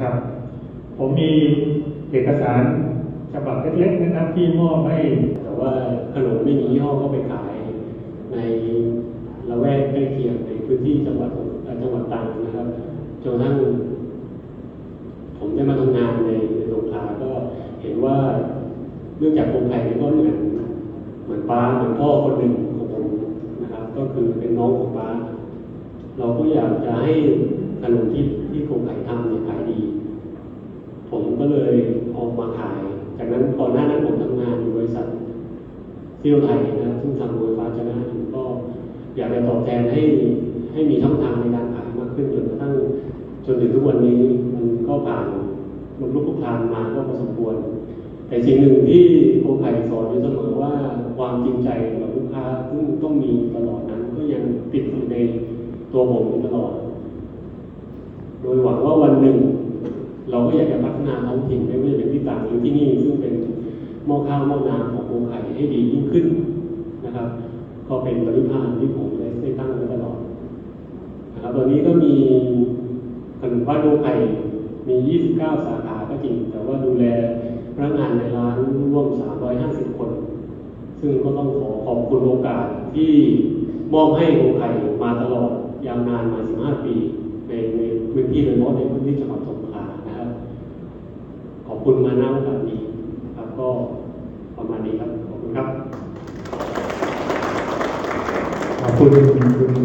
นะครับ ผมมีเอกสารฉบับเล็กๆนะครับ ที่มอบให้แต่ว่าขนมไม่มียี่ห้อก็ไปขายในละแวกใกล้เคียงในพื้นที่จังหวัดจังหวัดตรังนะครับจนกระทั่งผมได้มาทำงานในในโรงคาก็เห็นว่าเนื่องจากคงไข่เนี่ยก็เหมือนเหมือนป้าเหมือนพ่อคนหนึ่งของผมนะครับ ก็คือเป็นน้องของป้า เราก็อยากจะให้ขนมที่ที่โครงไข่ทำเนี่ยขายดี ผมก็ เลยออกมาขาย จากนั้นก่อนหน้านั้นผมทำงานอยู่บริษัทซิลไทยนะซึ่งทำโดยฟ้าชนะอยู่ก็อยากจะตอบแทนให้ให้มีช่องทางในการขายมากขึ้นจนกระทั่งจนถึงทุกวันนี้มันก็ผ่านมันลุกคลุกคลานมาก็พอสมควร แต่สิ่งหนึ่งที่โคไข่สอนอยู่เสมอว่าความจริงใจกับลูกค้าซึ่งต้องมีตลอดนั้นก็ยังติดอยู่ในตัวผมตลอด โดยหวังว่าวันหนึ่ง เราก็อยากจะพัฒนาท้องถิ่นไม่ว่าจะเป็นที่ต่างหรือที่นี่ซึ่งเป็นหม้อข้าวหม้อน้ำของโคไข่ให้ดียิ่งขึ้นนะครับ ก็เป็นบริพานที่ผมได้ได้ตั้งไว้ตลอดนะครับตอนนี้ก็มีขนมบ้านโคไข่มี 29 สาขาก็จริง แต่ว่าดูแลพนักงานในร้านร่วม 350 คน ซึ่งก็ต้องขอขอบคุณโอกาสที่มอบให้โคไข่มาตลอดยาวนานมา 15 ปี คุณมาณโอกาสนี้ครับก็ประมาณนี้ครับ ขอบคุณครับ ขอบคุณคุณ